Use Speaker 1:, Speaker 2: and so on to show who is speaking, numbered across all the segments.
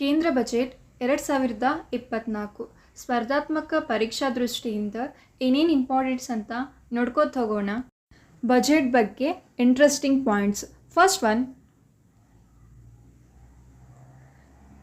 Speaker 1: ಕೇಂದ್ರ ಬಜೆಟ್ ಎರಡು ಸಾವಿರದ ಇಪ್ಪತ್ತ್ನಾಲ್ಕು ಸ್ಪರ್ಧಾತ್ಮಕ ಪರೀಕ್ಷಾ ದೃಷ್ಟಿಯಿಂದ ಏನೇನು ಇಂಪಾರ್ಟೆಂಟ್ಸ್ ಅಂತ ನೋಡ್ಕೋತ ಹೋಗೋಣ. ಬಜೆಟ್ ಬಗ್ಗೆ interesting points first one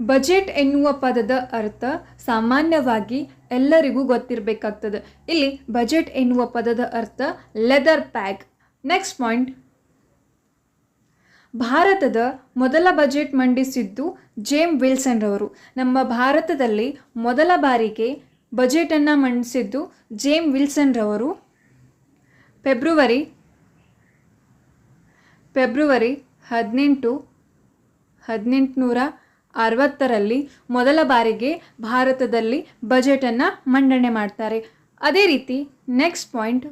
Speaker 1: budget ಎನ್ನುವ ಪದದ ಅರ್ಥ ಸಾಮಾನ್ಯವಾಗಿ ಎಲ್ಲರಿಗೂ ಗೊತ್ತಿರಬೇಕಾಗ್ತದೆ. ಇಲ್ಲಿ ಬಜೆಟ್ ಎನ್ನುವ ಪದದ ಅರ್ಥ ಲೆದರ್ ಪ್ಯಾಕ್ ನೆಕ್ಸ್ಟ್ ಪಾಯಿಂಟ್ ಭಾರತದ ಮೊದಲ ಬಜೆಟ್ ಮಂಡಿಸಿದ್ದು ಜೇಮ್ ವಿಲ್ಸನ್ ರವರು. ನಮ್ಮ ಭಾರತದಲ್ಲಿ ಮೊದಲ ಬಾರಿಗೆ ಬಜೆಟನ್ನು ಮಂಡಿಸಿದ್ದು ಜೇಮ್ ವಿಲ್ಸನ್ ರವರು. ಫೆಬ್ರವರಿ ಫೆಬ್ರವರಿ ಹದಿನೆಂಟು, ಹದಿನೆಂಟುನೂರ ಅರವತ್ತರಲ್ಲಿ ಮೊದಲ ಬಾರಿಗೆ ಭಾರತದಲ್ಲಿ ಬಜೆಟನ್ನು ಮಂಡನೆ ಮಾಡ್ತಾರೆ. ಅದೇ ರೀತಿ ನೆಕ್ಸ್ಟ್ ಪಾಯಿಂಟ್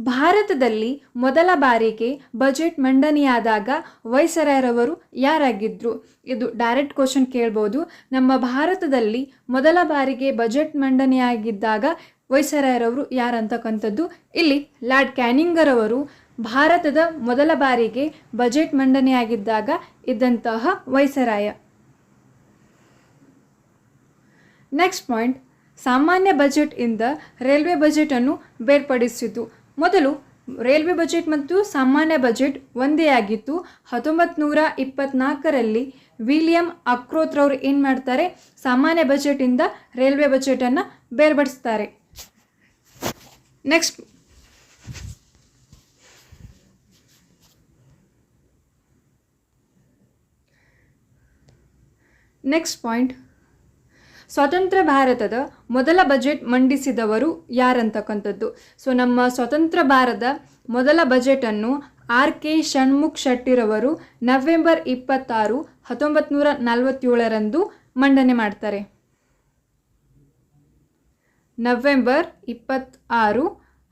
Speaker 1: ಭಾರತದಲ್ಲಿ ಮೊದಲ ಬಾರಿಗೆ ಬಜೆಟ್ ಮಂಡನೆಯಾದಾಗ ವೈಸರಾಯರವರು ಯಾರಾಗಿದ್ದರು ಇದು ಡೈರೆಕ್ಟ್ ಕ್ವಶನ್ ಕೇಳ್ಬೋದು. ನಮ್ಮ ಭಾರತದಲ್ಲಿ ಮೊದಲ ಬಾರಿಗೆ ಬಜೆಟ್ ಮಂಡನೆಯಾಗಿದ್ದಾಗ ವೈಸರಾಯರವರು ಯಾರಂತಕ್ಕಂಥದ್ದು? ಇಲ್ಲಿ ಲಾರ್ಡ್ ಕ್ಯಾನಿಂಗರ್ ಅವರು ಭಾರತದ ಮೊದಲ ಬಾರಿಗೆ ಬಜೆಟ್ ಮಂಡನೆಯಾಗಿದ್ದಾಗ ಇದ್ದಂತಹ ವೈಸರಾಯ. ನೆಕ್ಸ್ಟ್ ಪಾಯಿಂಟ್ ಸಾಮಾನ್ಯ ಬಜೆಟ್ ಇಂದ ರೈಲ್ವೆ ಬಜೆಟನ್ನು ಬೇರ್ಪಡಿಸಿತು ಮೊದಲು ರೈಲ್ವೆ ಬಜೆಟ್ ಮತ್ತು ಸಾಮಾನ್ಯ ಬಜೆಟ್ ಒಂದೇ ಆಗಿತ್ತು. ಹತ್ತೊಂಬತ್ತು ನೂರ ಇಪ್ಪತ್ನಾಲ್ಕರಲ್ಲಿ ವಿಲಿಯಂ ಅಕ್ರೋತ್ರವ್ರು ಏನು ಮಾಡ್ತಾರೆ? ಸಾಮಾನ್ಯ ಬಜೆಟಿಂದ ರೈಲ್ವೆ ಬಜೆಟನ್ನು ಬೇರ್ಪಡಿಸ್ತಾರೆ. ನೆಕ್ಸ್ಟ್ ನೆಕ್ಸ್ಟ್ ಪಾಯಿಂಟ್ ಸ್ವತಂತ್ರ ಭಾರತದ ಮೊದಲ ಬಜೆಟ್ ಮಂಡಿಸಿದವರು ಯಾರಂತಕ್ಕಂಥದ್ದು? ಸೊ, ನಮ್ಮ ಸ್ವತಂತ್ರ ಭಾರತ ಮೊದಲ ಬಜೆಟನ್ನು ಆರ್ ಕೆ ಷಣ್ಮುಖ್ ಶೆಟ್ಟಿರವರು ನವೆಂಬರ್ ಇಪ್ಪತ್ತಾರು ಹತ್ತೊಂಬತ್ತು ನೂರ ನಲವತ್ತೇಳರಂದು ಮಂಡನೆ ಮಾಡ್ತಾರೆ. ನವೆಂಬರ್ ಇಪ್ಪತ್ತಾರು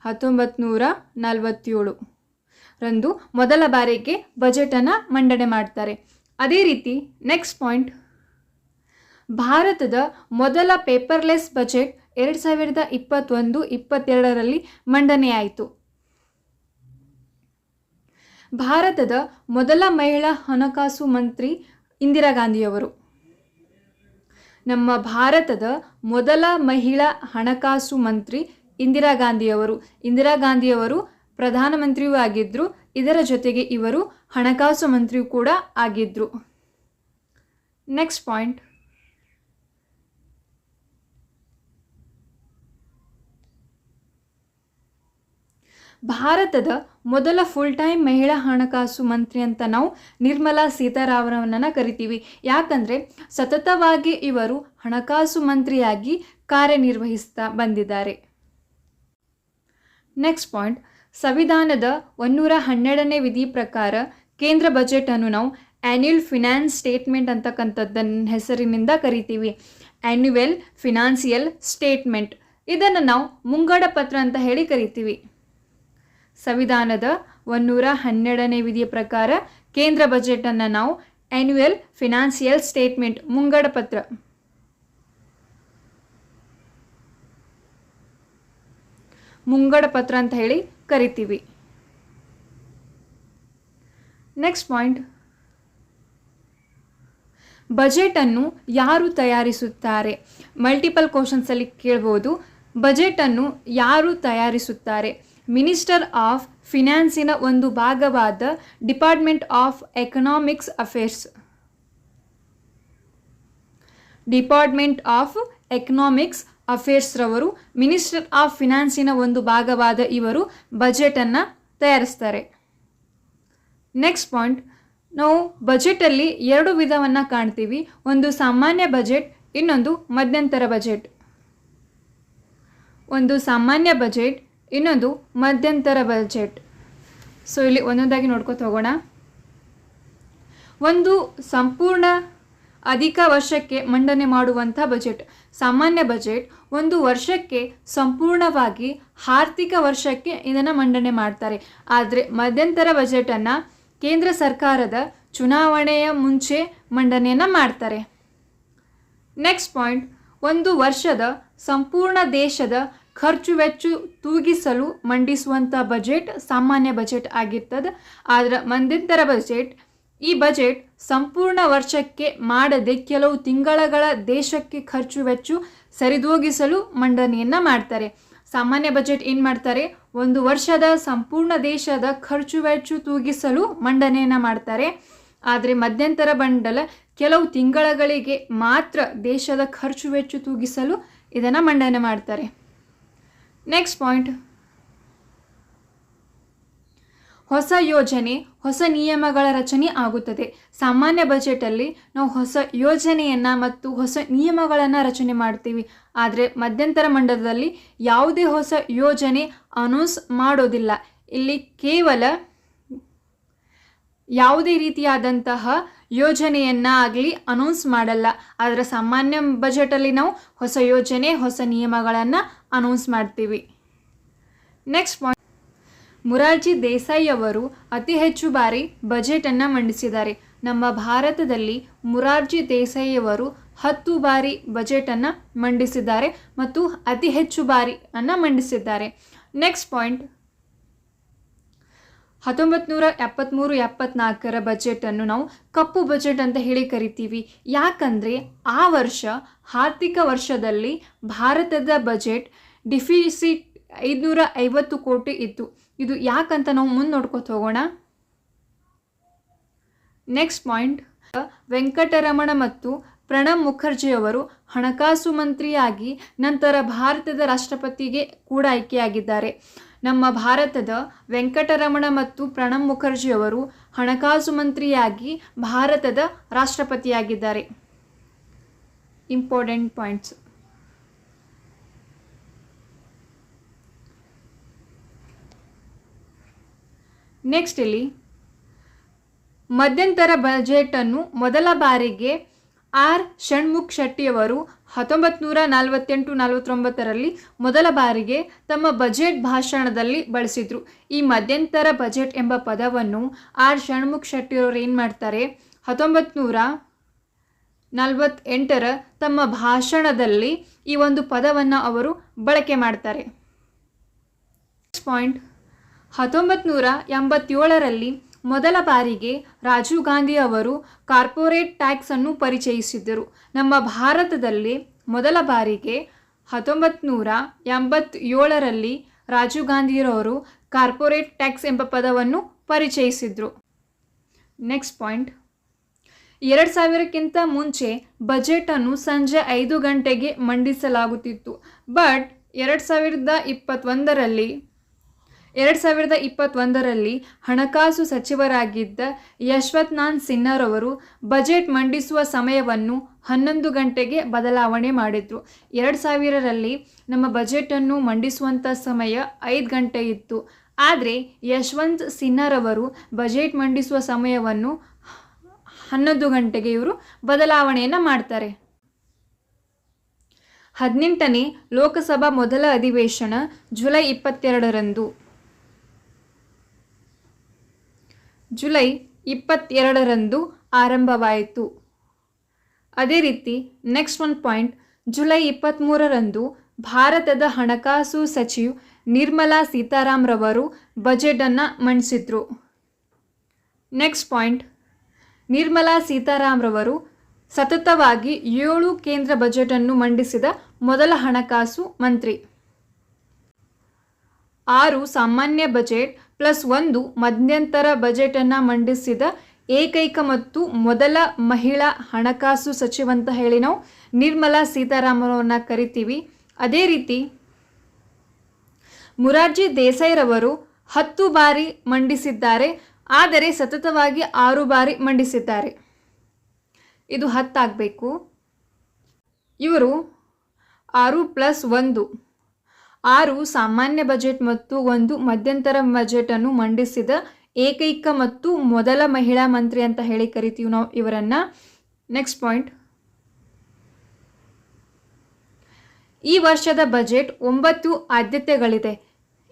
Speaker 1: ಹತ್ತೊಂಬತ್ತು ನೂರ ನಲವತ್ತೇಳು ರಂದು ಮೊದಲ ಬಾರಿಗೆ ಬಜೆಟನ್ನು ಮಂಡನೆ ಮಾಡ್ತಾರೆ. ಅದೇ ರೀತಿ, ನೆಕ್ಸ್ಟ್ ಪಾಯಿಂಟ್ ಭಾರತದ ಮೊದಲ ಪೇಪರ್ಲೆಸ್ ಬಜೆಟ್ ಎರಡು ಸಾವಿರದ ಇಪ್ಪತ್ತೊಂದು ಇಪ್ಪತ್ತೆರಡರಲ್ಲಿ ಮಂಡನೆಯಾಯಿತು. ಭಾರತದ ಮೊದಲ ಮಹಿಳಾ ಹಣಕಾಸು ಮಂತ್ರಿ ಇಂದಿರಾ ಗಾಂಧಿಯವರು. ನಮ್ಮ ಭಾರತದ ಮೊದಲ ಮಹಿಳಾ ಹಣಕಾಸು ಮಂತ್ರಿ ಇಂದಿರಾ ಗಾಂಧಿಯವರು. ಇಂದಿರಾ ಗಾಂಧಿಯವರು ಪ್ರಧಾನಮಂತ್ರಿಯೂ ಆಗಿದ್ದರು ಇದರ ಜೊತೆಗೆ ಇವರು ಹಣಕಾಸು ಮಂತ್ರಿಯೂ ಕೂಡ ಆಗಿದ್ದರು ನೆಕ್ಸ್ಟ್ ಪಾಯಿಂಟ್ ಭಾರತದ ಮೊದಲ ಫುಲ್ ಟೈಮ್ ಮಹಿಳಾ ಹಣಕಾಸು ಮಂತ್ರಿ ಅಂತ ನಾವು ನಿರ್ಮಲಾ ಸೀತಾರಾಮನನ್ನು ಕರಿತೀವಿ. ಯಾಕಂದರೆ ಸತತವಾಗಿ ಇವರು ಹಣಕಾಸು ಮಂತ್ರಿಯಾಗಿ ಕಾರ್ಯನಿರ್ವಹಿಸ್ತಾ ಬಂದಿದ್ದಾರೆ. ನೆಕ್ಸ್ಟ್ ಪಾಯಿಂಟ್ ಸಂವಿಧಾನದ ಒನ್ನೂರ ಹನ್ನೆರಡನೇ ವಿಧಿ ಪ್ರಕಾರ ಕೇಂದ್ರ ಬಜೆಟನ್ನು ನಾವು ಆ್ಯನ್ಯುಯಲ್ ಫಿನಾನ್ಸ್ ಸ್ಟೇಟ್ಮೆಂಟ್ ಅಂತಕ್ಕಂಥದ್ದನ್ನ ಹೆಸರಿನಿಂದ ಕರಿತೀವಿ. ಆ್ಯನ್ಯುವೆಲ್ ಫಿನಾನ್ಸಿಯಲ್ ಸ್ಟೇಟ್ಮೆಂಟ್ ಇದನ್ನು ನಾವು ಮುಂಗಡ ಪತ್ರ ಅಂತ ಹೇಳಿ ಕರಿತೀವಿ. ಸಂವಿಧಾನದ ಒನ್ನೂರ ಹನ್ನೆರಡನೇ ವಿಧಿಯ ಪ್ರಕಾರ ಕೇಂದ್ರ ಬಜೆಟನ್ನು ನಾವು ಆ್ಯನ್ಯುಯಲ್ ಫಿನಾನ್ಸಿಯಲ್ ಸ್ಟೇಟ್ಮೆಂಟ್ ಮುಂಗಡ ಪತ್ರ. ಮುಂಗಡ ಪತ್ರ ಅಂತ ಹೇಳಿ ಕರಿತೀವಿ. ನೆಕ್ಸ್ಟ್ ಪಾಯಿಂಟ್ ಬಜೆಟನ್ನು ಯಾರು ತಯಾರಿಸುತ್ತಾರೆ? ಮಲ್ಟಿಪಲ್ ಕ್ವಶನ್ಸಲ್ಲಿ ಕೇಳ್ಬೋದು. ಬಜೆಟನ್ನು ಯಾರು ತಯಾರಿಸುತ್ತಾರೆ? ಮಿನಿಸ್ಟರ್ ಆಫ್ ಫಿನಾನ್ಸಿನ ಒಂದು ಭಾಗವಾದ department of economics affairs department of economics ಅಫೇರ್ಸ್ರವರು minister of ಫಿನಾನ್ಸಿನ ಒಂದು ಭಾಗವಾದ ಇವರು ಬಜೆಟನ್ನು ತಯಾರಿಸ್ತಾರೆ. ನೆಕ್ಸ್ಟ್ ಪಾಯಿಂಟ್ ನಾವು ಬಜೆಟಲ್ಲಿ ಎರಡು ವಿಧವನ್ನು ಕಾಣ್ತೀವಿ. ಒಂದು ಸಾಮಾನ್ಯ ಬಜೆಟ್ ಇನ್ನೊಂದು ಮಧ್ಯಂತರ ಬಜೆಟ್ ಒಂದು ಸಾಮಾನ್ಯ ಬಜೆಟ್ ಇನ್ನೊಂದು ಮಧ್ಯಂತರ ಬಜೆಟ್ ಸೊ ಇಲ್ಲಿ ಒಂದೊಂದಾಗಿ ನೋಡ್ಕೊತ ಹೋಗೋಣ. ಒಂದು ಸಂಪೂರ್ಣ ಅಧಿಕ ವರ್ಷಕ್ಕೆ ಮಂಡನೆ ಮಾಡುವಂಥ ಬಜೆಟ್. ಸಾಮಾನ್ಯ ಬಜೆಟ್ ಒಂದು ವರ್ಷಕ್ಕೆ ಸಂಪೂರ್ಣವಾಗಿ ಆರ್ಥಿಕ ವರ್ಷಕ್ಕೆ ಇದನ್ನು ಮಂಡನೆ ಮಾಡ್ತಾರೆ. ಆದರೆ ಮಧ್ಯಂತರ ಬಜೆಟನ್ನು ಕೇಂದ್ರ ಸರ್ಕಾರದ ಚುನಾವಣೆಯ ಮುಂಚೆ ಮಂಡನೆಯನ್ನು ಮಾಡ್ತಾರೆ. ನೆಕ್ಸ್ಟ್ ಪಾಯಿಂಟ್ ಒಂದು ವರ್ಷದ ಸಂಪೂರ್ಣ ದೇಶದ ಖರ್ಚು ವೆಚ್ಚ ತೂಗಿಸಲು ಮಂಡಿಸುವಂಥ ಬಜೆಟ್ ಸಾಮಾನ್ಯ ಬಜೆಟ್ ಆಗಿರ್ತದೆ. ಆದರೆ ಮಧ್ಯಂತರ ಬಜೆಟ್ ಈ ಬಜೆಟ್ ಸಂಪೂರ್ಣ ವರ್ಷಕ್ಕೆ ಮಾಡದೆ ಕೆಲವು ತಿಂಗಳಗಳ ದೇಶಕ್ಕೆ ಖರ್ಚು ವೆಚ್ಚ ಸರಿದೋಗಿಸಲು ಮಂಡನೆಯನ್ನು ಮಾಡ್ತಾರೆ. ಸಾಮಾನ್ಯ ಬಜೆಟ್ ಏನು ಮಾಡ್ತಾರೆ? ಒಂದು ವರ್ಷದ ಸಂಪೂರ್ಣ ದೇಶದ ಖರ್ಚು ವೆಚ್ಚ ತೂಗಿಸಲು ಮಂಡನೆಯನ್ನು ಮಾಡ್ತಾರೆ. ಆದರೆ ಮಧ್ಯಂತರ ಬಂಡಲ ಕೆಲವು ತಿಂಗಳಗಳಿಗೆ ಮಾತ್ರ ದೇಶದ ಖರ್ಚು ವೆಚ್ಚ ತೂಗಿಸಲು ಇದನ್ನು ಮಂಡನೆ ಮಾಡ್ತಾರೆ. ನೆಕ್ಸ್ಟ್ ಪಾಯಿಂಟ್ ಹೊಸ ಯೋಜನೆ, ಹೊಸ ನಿಯಮಗಳ ರಚನೆ ಆಗುತ್ತದೆ. ಸಾಮಾನ್ಯ ಬಜೆಟಲ್ಲಿ ನಾವು ಹೊಸ ಯೋಜನೆಯನ್ನು ಮತ್ತು ಹೊಸ ನಿಯಮಗಳನ್ನು ರಚನೆ ಮಾಡ್ತೀವಿ. ಆದರೆ ಮಧ್ಯಂತರ ಮಂಡಲದಲ್ಲಿ ಯಾವುದೇ ಹೊಸ ಯೋಜನೆ ಅನೌನ್ಸ್ ಮಾಡೋದಿಲ್ಲ. ಇಲ್ಲಿ ಕೇವಲ ಯಾವುದೇ ರೀತಿಯಾದಂತಹ ಯೋಜನೆಯನ್ನು ಆಗಲಿ ಅನೌನ್ಸ್ ಮಾಡಲ್ಲ. ಆದರೆ ಸಾಮಾನ್ಯ ಬಜೆಟಲ್ಲಿ ನಾವು ಹೊಸ ಯೋಜನೆ, ಹೊಸ ನಿಯಮಗಳನ್ನು ಅನೌನ್ಸ್ ಮಾಡ್ತೀವಿ. ನೆಕ್ಸ್ಟ್ ಪಾಯಿಂಟ್ ಮುರಾರ್ಜಿ ದೇಸಾಯಿ ಅವರು ಅತಿ ಹೆಚ್ಚು ಬಾರಿ ಬಜೆಟನ್ನು ಮಂಡಿಸಿದ್ದಾರೆ. ನಮ್ಮ ಭಾರತದಲ್ಲಿ ಮುರಾರ್ಜಿ ದೇಸಾಯಿಯವರು ಹತ್ತು ಬಾರಿ ಬಜೆಟನ್ನು ಮಂಡಿಸಿದ್ದಾರೆ ಮತ್ತು ಅತಿ ಹೆಚ್ಚು ಬಾರಿ ಅನ್ನು ಮಂಡಿಸಿದ್ದಾರೆ. ನೆಕ್ಸ್ಟ್ ಪಾಯಿಂಟ್ ಹತ್ತೊಂಬತ್ತು ನೂರ ಎಪ್ಪತ್ತ್ಮೂರು ಎಪ್ಪತ್ನಾಲ್ಕರ ಬಜೆಟನ್ನು ನಾವು ಕಪ್ಪು ಬಜೆಟ್ ಅಂತ ಹೇಳಿ ಕರಿತೀವಿ. ಯಾಕಂದರೆ ಆ ವರ್ಷ, ಆರ್ಥಿಕ ವರ್ಷದಲ್ಲಿ ಭಾರತದ ಬಜೆಟ್ ಡಿಫಿಸಿಟ್ ಐದುನೂರ ಐವತ್ತು ಕೋಟಿ ಇತ್ತು. ಇದು ಯಾಕಂತ ನಾವು ಮುಂದೆ ನೋಡ್ಕೊತ ಹೋಗೋಣ. ನೆಕ್ಸ್ಟ್ ಪಾಯಿಂಟ್ ವೆಂಕಟರಮಣ ಮತ್ತು ಪ್ರಣಬ್ ಮುಖರ್ಜಿಯವರು ಹಣಕಾಸು ಮಂತ್ರಿಯಾಗಿ ನಂತರ ಭಾರತದ ರಾಷ್ಟ್ರಪತಿಗೆ ಕೂಡ ಆಯ್ಕೆಯಾಗಿದ್ದಾರೆ. ನಮ್ಮ ಭಾರತದ ವೆಂಕಟರಮಣ ಮತ್ತು ಪ್ರಣಬ್ ಮುಖರ್ಜಿಯವರು ಹಣಕಾಸು ಮಂತ್ರಿಯಾಗಿ ಭಾರತದ ರಾಷ್ಟ್ರಪತಿಯಾಗಿದ್ದಾರೆ. ಇಂಪಾರ್ಟೆಂಟ್ ಪಾಯಿಂಟ್ಸ್ ನೆಕ್ಸ್ಟ್ ಇಲ್ಲಿ ಮಧ್ಯಂತರ ಬಜೆಟನ್ನು ಮೊದಲ ಬಾರಿಗೆ ಆರ್. ಷಣ್ಮುಖ್ ಶೆಟ್ಟಿಯವರು ಹತ್ತೊಂಬತ್ತು ನೂರ ನಲವತ್ತೆಂಟು ನಲವತ್ತೊಂಬತ್ತರಲ್ಲಿ ಮೊದಲ ಬಾರಿಗೆ ತಮ್ಮ ಬಜೆಟ್ ಭಾಷಣದಲ್ಲಿ ಬಳಸಿದರು. ಈ ಮಧ್ಯಂತರ ಬಜೆಟ್ ಎಂಬ ಪದವನ್ನು ಆರ್. ಷಣ್ಮುಖ್ ಶೆಟ್ಟಿಯವರು ಏನು ಮಾಡ್ತಾರೆ? ಹತ್ತೊಂಬತ್ತು ನೂರ ನಲವತ್ತೆಂಟರ ತಮ್ಮ ಭಾಷಣದಲ್ಲಿ ಈ ಒಂದು ಪದವನ್ನು ಅವರು ಬಳಕೆ ಮಾಡ್ತಾರೆ. ಪಾಯಿಂಟ್. ಹತ್ತೊಂಬತ್ತು ನೂರ ಎಂಬತ್ತೇಳರಲ್ಲಿ ಮೊದಲ ಬಾರಿಗೆ ರಾಜೀವ್ ಗಾಂಧಿ ಅವರು ಕಾರ್ಪೊರೇಟ್ ಟ್ಯಾಕ್ಸ್ ಅನ್ನು ಪರಿಚಯಿಸಿದ್ದರು. ನಮ್ಮ ಭಾರತದಲ್ಲಿ ಮೊದಲ ಬಾರಿಗೆ ಹತ್ತೊಂಬತ್ತು ನೂರ ಎಂಬತ್ತೇಳರಲ್ಲಿ ರಾಜೀವ್ ಗಾಂಧಿಯವರು ಕಾರ್ಪೊರೇಟ್ ಟ್ಯಾಕ್ಸ್ ಎಂಬ ಪದವನ್ನು ಪರಿಚಯಿಸಿದರು. Next point. ಎರಡು ಸಾವಿರಕ್ಕಿಂತ ಮುಂಚೆ ಬಜೆಟನ್ನು ಸಂಜೆ ಐದು ಗಂಟೆಗೆ ಮಂಡಿಸಲಾಗುತ್ತಿತ್ತು. ಬಟ್ ಎರಡು ಸಾವಿರದ ಇಪ್ಪತ್ತೊಂದರಲ್ಲಿ ಎರಡು ಸಾವಿರದ ಇಪ್ಪತ್ತೊಂದರಲ್ಲಿ ಹಣಕಾಸು ಸಚಿವರಾಗಿದ್ದ ಯಶ್ವತ್ನಾನ್ ಸಿನ್ಹಾರವರು ಬಜೆಟ್ ಮಂಡಿಸುವ ಸಮಯವನ್ನು ಹನ್ನೊಂದು ಗಂಟೆಗೆ ಬದಲಾವಣೆ ಮಾಡಿದರು. ಎರಡು ಸಾವಿರರಲ್ಲಿ ನಮ್ಮ ಬಜೆಟನ್ನು ಮಂಡಿಸುವಂಥ ಸಮಯ ಐದು ಗಂಟೆ ಇತ್ತು. ಆದರೆ ಯಶವಂತ್ ಸಿನ್ಹಾರವರು ಬಜೆಟ್ ಮಂಡಿಸುವ ಸಮಯವನ್ನು ಹನ್ನೊಂದು ಗಂಟೆಗೆ ಇವರು ಬದಲಾವಣೆಯನ್ನು ಮಾಡ್ತಾರೆ. ಹದಿನೆಂಟನೇ ಲೋಕಸಭಾ ಮೊದಲ ಅಧಿವೇಶನ ಜುಲೈ ಇಪ್ಪತ್ತೆರಡರಂದು. ಜುಲೈ ಇಪ್ಪತ್ತೆರಡರಂದು ಆರಂಭವಾಯಿತು. ಅದೇ ರೀತಿ ನೆಕ್ಸ್ಟ್ ಒನ್ ಪಾಯಿಂಟ್ ಜುಲೈ ಇಪ್ಪತ್ತ್ಮೂರರಂದು ಭಾರತದ ಹಣಕಾಸು ಸಚಿವ್ ನಿರ್ಮಲಾ ಸೀತಾರಾಮ್ರವರು ಬಜೆಟನ್ನು ಮಂಡಿಸಿದ್ರು. ನೆಕ್ಸ್ಟ್ ಪಾಯಿಂಟ್ ನಿರ್ಮಲಾ ಸೀತಾರಾಮ್ರವರು ಸತತವಾಗಿ ಏಳು ಕೇಂದ್ರ ಬಜೆಟನ್ನು ಮಂಡಿಸಿದ ಮೊದಲ ಹಣಕಾಸು ಮಂತ್ರಿ. ಆರು ಸಾಮಾನ್ಯ ಬಜೆಟ್ ಪ್ಲಸ್ ಒಂದು ಮಧ್ಯಂತರ ಬಜೆಟನ್ನು ಮಂಡಿಸಿದ ಏಕೈಕ ಮತ್ತು ಮೊದಲ ಮಹಿಳಾ ಹಣಕಾಸು ಸಚಿವ ಅಂತ ಹೇಳಿ ನಾವು ನಿರ್ಮಲಾ ಸೀತಾರಾಮನವ್ರನ್ನ ಕರಿತೀವಿ. ಅದೇ ರೀತಿ ಮುರಾರ್ಜಿ ದೇಸಾಯಿರವರು ಹತ್ತು ಬಾರಿ ಮಂಡಿಸಿದ್ದಾರೆ, ಆದರೆ ಸತತವಾಗಿ ಆರು ಬಾರಿ ಮಂಡಿಸಿದ್ದಾರೆ. ಇದು ಹತ್ತಾಗಬೇಕು. ಇವರು ಆರು ಪ್ಲಸ್ ಒಂದು. ಆರು ಸಾಮಾನ್ಯ ಬಜೆಟ್ ಮತ್ತು ಒಂದು ಮಧ್ಯಂತರ ಬಜೆಟನ್ನು ಮಂಡಿಸಿದ ಏಕೈಕ ಮತ್ತು ಮೊದಲ ಮಹಿಳಾ ಮಂತ್ರಿ ಅಂತ ಹೇಳಿ ಕರಿತೀವಿ ನಾವು ಇವರನ್ನು. ನೆಕ್ಸ್ಟ್ ಪಾಯಿಂಟ್ ಈ ವರ್ಷದ ಬಜೆಟ್ ಒಂಬತ್ತು ಆದ್ಯತೆಗಳಿದೆ.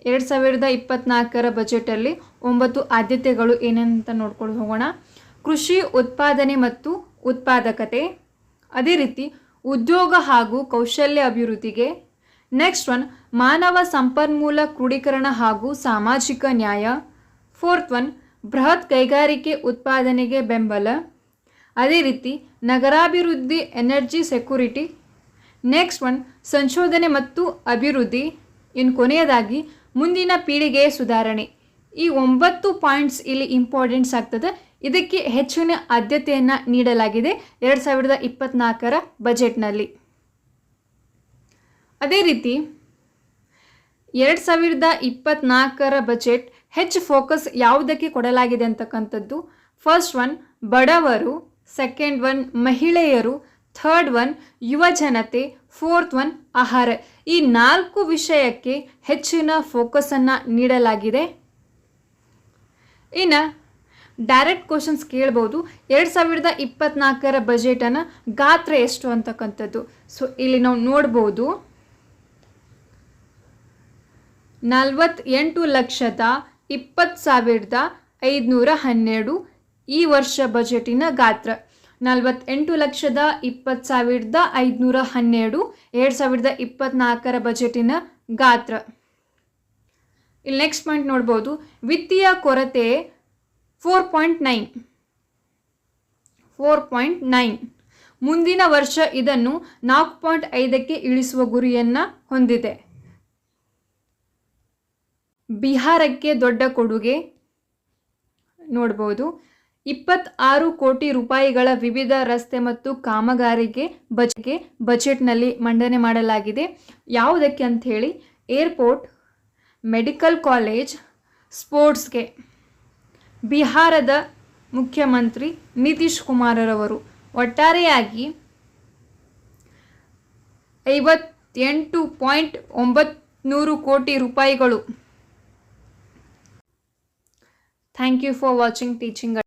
Speaker 1: ಎರಡು ಸಾವಿರದ ಇಪ್ಪತ್ನಾಲ್ಕರ ಬಜೆಟಲ್ಲಿ ಒಂಬತ್ತು ಆದ್ಯತೆಗಳು ಏನೇನಂತ ನೋಡ್ಕೊಂಡು ಹೋಗೋಣ. ಕೃಷಿ ಉತ್ಪಾದನೆ ಮತ್ತು ಉತ್ಪಾದಕತೆ, ಅದೇ ರೀತಿ ಉದ್ಯೋಗ ಹಾಗೂ ಕೌಶಲ್ಯ ಅಭಿವೃದ್ಧಿಗೆ. ನೆಕ್ಸ್ಟ್ ಒನ್ ಮಾನವ ಸಂಪನ್ಮೂಲ ಕ್ರೋಢೀಕರಣ ಹಾಗೂ ಸಾಮಾಜಿಕ ನ್ಯಾಯ. ಫೋರ್ತ್ ಒನ್, ಬೃಹತ್ ಕೈಗಾರಿಕೆ ಉತ್ಪಾದನೆಗೆ ಬೆಂಬಲ. ಅದೇ ರೀತಿ, ನಗರಾಭಿವೃದ್ಧಿ, ಎನರ್ಜಿ, ಸೆಕ್ಯೂರಿಟಿ. ನೆಕ್ಸ್ಟ್ ಒನ್, ಸಂಶೋಧನೆ ಮತ್ತು ಅಭಿವೃದ್ಧಿ. ಇನ್ನು ಕೊನೆಯದಾಗಿ, ಮುಂದಿನ ಪೀಳಿಗೆಯ ಸುಧಾರಣೆ. ಈ ಒಂಬತ್ತು ಪಾಯಿಂಟ್ಸ್ ಇಲ್ಲಿ ಇಂಪಾರ್ಟೆಂಟ್ಸ್ ಆಗ್ತದೆ. ಇದಕ್ಕೆ ಹೆಚ್ಚಿನ ಆದ್ಯತೆಯನ್ನು ನೀಡಲಾಗಿದೆ ಎರಡು ಸಾವಿರದ ಇಪ್ಪತ್ತ್ನಾಲ್ಕರ ಬಜೆಟ್ನಲ್ಲಿ. ಅದೇ ರೀತಿ ಎರಡು ಸಾವಿರದ ಇಪ್ಪತ್ನಾಲ್ಕರ ಬಜೆಟ್ ಹೆಚ್ಚು ಫೋಕಸ್ ಯಾವುದಕ್ಕೆ ಕೊಡಲಾಗಿದೆ ಅಂತಕ್ಕಂಥದ್ದು? ಫಸ್ಟ್ ಒನ್ ಬಡವರು. ಸೆಕೆಂಡ್ ಒನ್ ಮಹಿಳೆಯರು. ಥರ್ಡ್ ಒನ್ ಯುವ ಜನತೆ ಫೋರ್ತ್ ಒನ್ ಆಹಾರ. ಈ ನಾಲ್ಕು ವಿಷಯಕ್ಕೆ ಹೆಚ್ಚಿನ ಫೋಕಸನ್ನು ನೀಡಲಾಗಿದೆ. ಇನ್ನು ಡೈರೆಕ್ಟ್ ಕ್ವಶನ್ಸ್ ಕೇಳ್ಬೋದು. ಎರಡು ಸಾವಿರದ ಇಪ್ಪತ್ನಾಲ್ಕರ ಬಜೆಟನ್ನು ಗಾತ್ರ ಎಷ್ಟು ಅಂತಕ್ಕಂಥದ್ದು? ಸೊ ಇಲ್ಲಿ ನಾವು ನೋಡ್ಬೋದು. ನಲವತ್ತೆಂಟು ಲಕ್ಷದ ಇಪ್ಪತ್ತು ಸಾವಿರದ ಐದುನೂರ ಹನ್ನೆರಡು ಈ ವರ್ಷ ಬಜೆಟಿನ ಗಾತ್ರ. ನಲವತ್ತೆಂಟು ಲಕ್ಷದ ಇಪ್ಪತ್ತು ಸಾವಿರದ ಐದುನೂರ ಹನ್ನೆರಡು, ಎರಡು ಸಾವಿರದ ಇಪ್ಪತ್ತ್ನಾಲ್ಕರ ಬಜೆಟಿನ ಗಾತ್ರ. ಇಲ್ಲಿ ನೆಕ್ಸ್ಟ್ ಪಾಯಿಂಟ್ ನೋಡ್ಬೋದು. ವಿತ್ತೀಯ ಕೊರತೆ four point nine four point nine ಮುಂದಿನ ವರ್ಷ ಇದನ್ನು ನಾಲ್ಕು ಪಾಯಿಂಟ್ ಐದಕ್ಕೆ ಇಳಿಸುವ ಗುರಿಯನ್ನು ಹೊಂದಿದೆ. ಬಿಹಾರಕ್ಕೆ ದೊಡ್ಡ ಕೊಡುಗೆ ನೋಡ್ಬೋದು. ಇಪ್ಪತ್ತಾರು ಕೋಟಿ ರೂಪಾಯಿಗಳ ವಿವಿಧ ರಸ್ತೆ ಮತ್ತು ಕಾಮಗಾರಿಗೆ ಬಜೆಟ್ಗೆ ಬಜೆಟ್ನಲ್ಲಿ ಮಂಡನೆ ಮಾಡಲಾಗಿದೆ. ಯಾವುದಕ್ಕೆ ಅಂಥೇಳಿ ಏರ್ಪೋರ್ಟ್ ಮೆಡಿಕಲ್ ಕಾಲೇಜ್ ಸ್ಪೋರ್ಟ್ಸ್ಗೆ ಬಿಹಾರದ ಮುಖ್ಯಮಂತ್ರಿ ನಿತೀಶ್ ಕುಮಾರರವರು ಒಟ್ಟಾರೆಯಾಗಿ ಐವತ್ತೆಂಟು ಪಾಯಿಂಟ್ ಒಂಬತ್ನೂರು ಕೋಟಿ ರೂಪಾಯಿಗಳು Thank you for watching Teaching